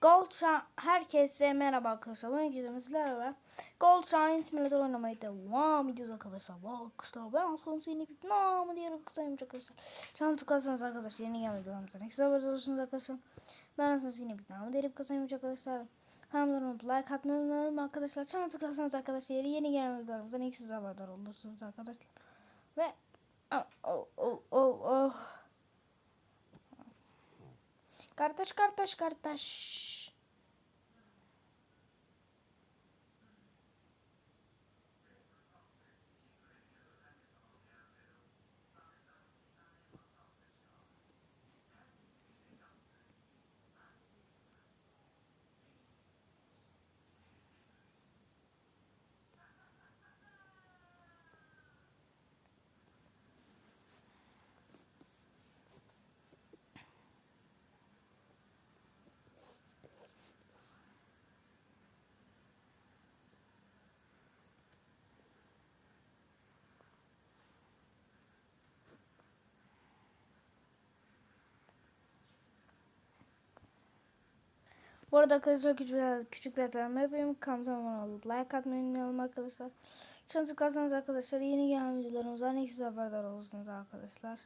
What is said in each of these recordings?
Gold Shine herkese merhaba arkadaşlar. Videomda sizlerle beraber Gold Shine Simulator oynamaya devam ediyoruz arkadaşlar. Vay arkadaşlar ben son seni namı diyorum kısaymış arkadaşlar. Çanı tıklarsanız arkadaşlar yeni gelmedi zaten. Ekstra haber olursunuz arkadaşlar. Ben aslında seni namı derim kısaymış arkadaşlar. Kanalımda olup like atmayı unutmayın arkadaşlar. Çanı tıklarsanız arkadaşlar yeni gelmedi zaten. Ekstra haberdar olursunuz arkadaşlar. Ve oh oh oh oh oh. Kardeş kardeş kardeş. Bu arada arkadaşlar küçük bir, küçük bir hatırlama yapayım. Kanalıma abone olup like atmayı unutmayalım arkadaşlar. Şunu tıklarsanız arkadaşlar yeni gelen videolarımızdan ilk haberdar olursunuz arkadaşlar.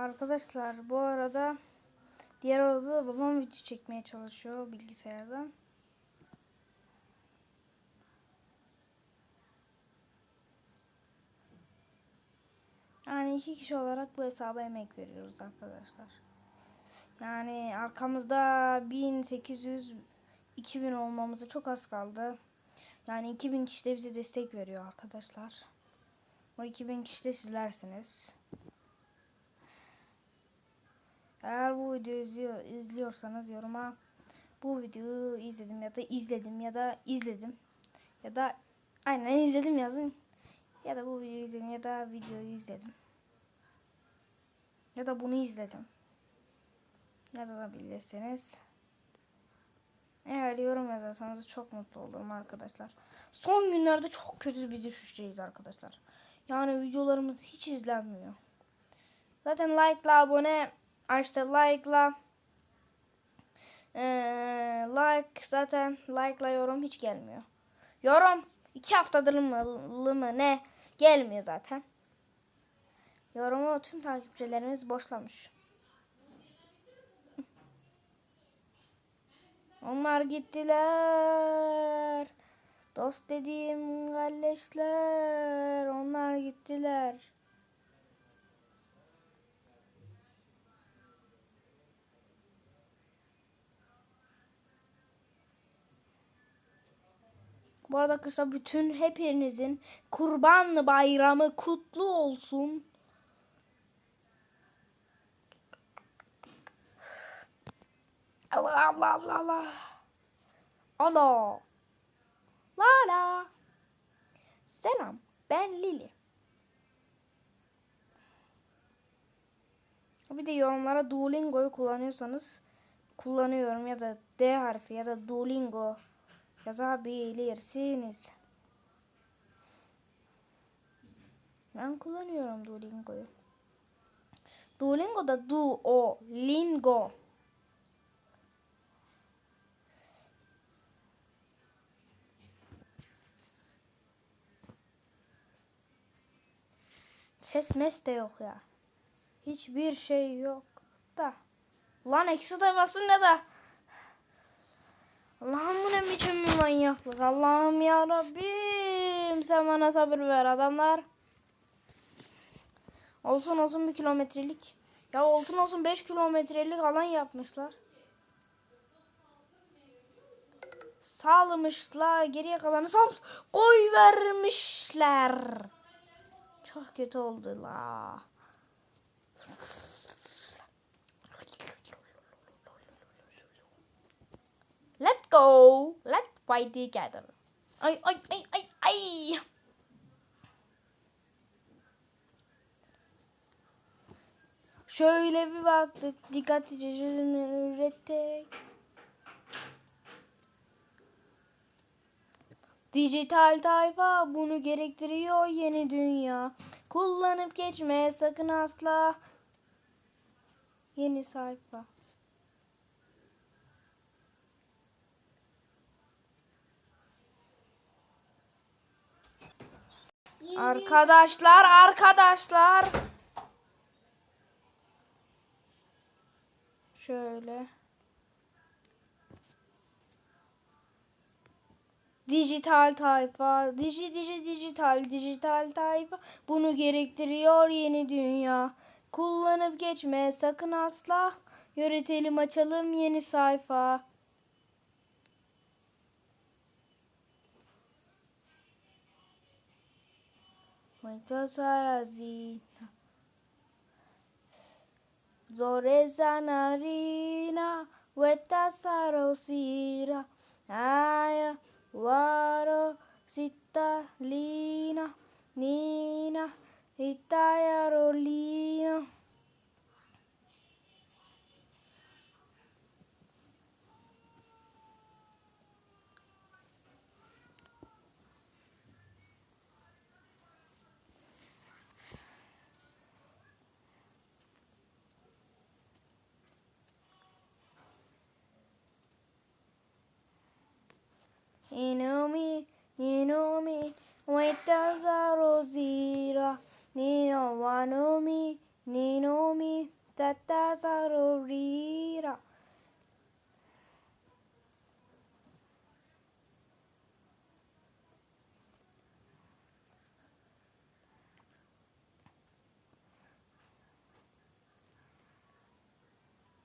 Arkadaşlar bu arada diğer odada da babam video çekmeye çalışıyor bilgisayardan. Yani iki kişi olarak bu hesaba emek veriyoruz arkadaşlar. Yani arkamızda 1800 2000 olmamıza çok az kaldı. Yani 2000 kişi de bize destek veriyor arkadaşlar. O 2000 kişi de sizlersiniz. Eğer bu videoyu izliyor, izliyorsanız yoruma bu videoyu izledim ya da izledim ya da izledim ya da aynen izledim yazın ya da bu videoyu izledim ya da videoyu izledim ya da bunu izledim yazabilirsiniz. Eğer yorum yazarsanız çok mutlu olurum arkadaşlar. Son günlerde çok kötü bir düşüşteyiz arkadaşlar. Yani videolarımız hiç izlenmiyor. Zaten like'la abone işte like'la ee, like zaten like'la yorum hiç gelmiyor. Yorum iki haftadır mı, mı ne gelmiyor zaten. Yorumu tüm takipçilerimiz boşlamış. Onlar gittiler. Dost dediğim kardeşler. Onlar gittiler. Bu arada arkadaşlar bütün hepinizin kurban bayramı kutlu olsun. Allah Allah Allah Allah. Allah. La Selam. Ben Lili. Bir de yorumlara Duolingo'yu kullanıyorsanız kullanıyorum ya da D harfi ya da Duolingo yazabilirsiniz. Ben kullanıyorum Duolingo'yu. Duolingo'da Duolingo. Ses mes de yok ya. Hiçbir şey yok da. Lan eksi tayfası ne de? Allah'ım bu ne biçim manyaklık. Allah'ım ya Rabbim sen bana sabır ver adamlar. Olsun olsun bir kilometrelik. Ya olsun olsun 5 kilometrelik alan yapmışlar. Sağlamışlar. Geriye kalanı sağ koy vermişler. Çok kötü oldu la. Let's go. Let's fight together. Ay ay ay ay ay. Şöyle bir baktık dikkatlice çözümler ürettik. Dijital tayfa bunu gerektiriyor yeni dünya. Kullanıp geçme sakın asla. Yeni sayfa. Arkadaşlar, arkadaşlar. Şöyle. Dijital tayfa, diji diji dijital, dijital tayfa bunu gerektiriyor yeni dünya. Kullanıp geçme sakın asla. Yönetelim açalım yeni sayfa. Mwitaswarazina Zoresanarina Wetasarosira Aya Waro Sitalina Nina Itayarolina Inomi, Ninomi, weta sarosira. Nino wanomi, Ninomi, tata sarorira.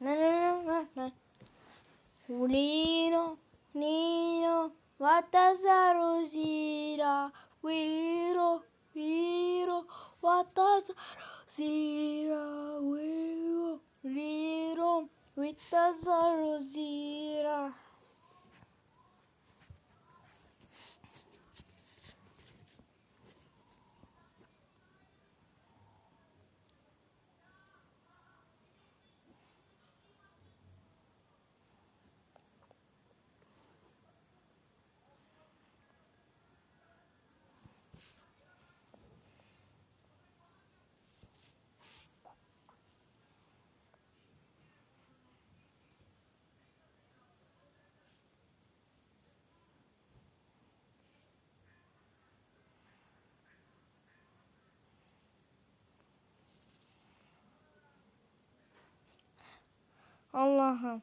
Na na na na na. Ulino, Nino, Watasarosira, Wiro, Wiro, Watasarosira, Wiro, Wiro, Watasarosira. Allah'ım.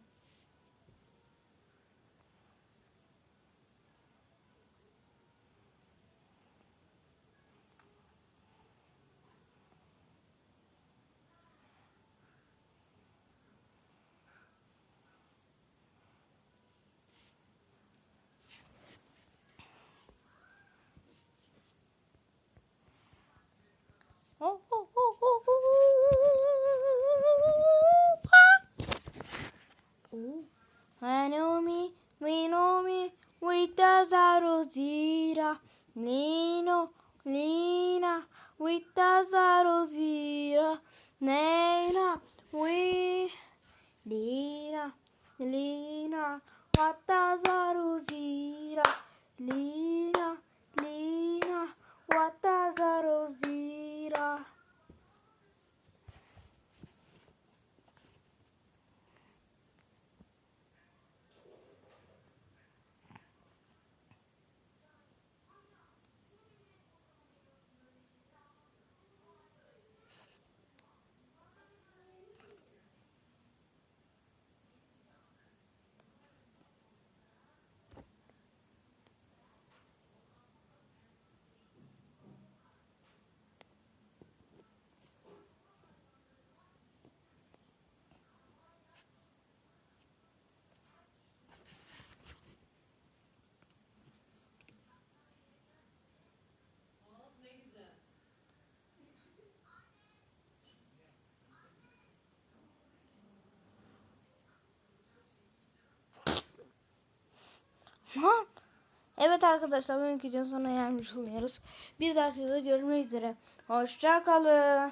Nina, we, Lina, Lina, what does Aruzira, Lina? Evet arkadaşlar bugünkü videonun sonuna gelmiş oluyoruz. Bir dahaki videoda görüşmek üzere. Hoşça kalın.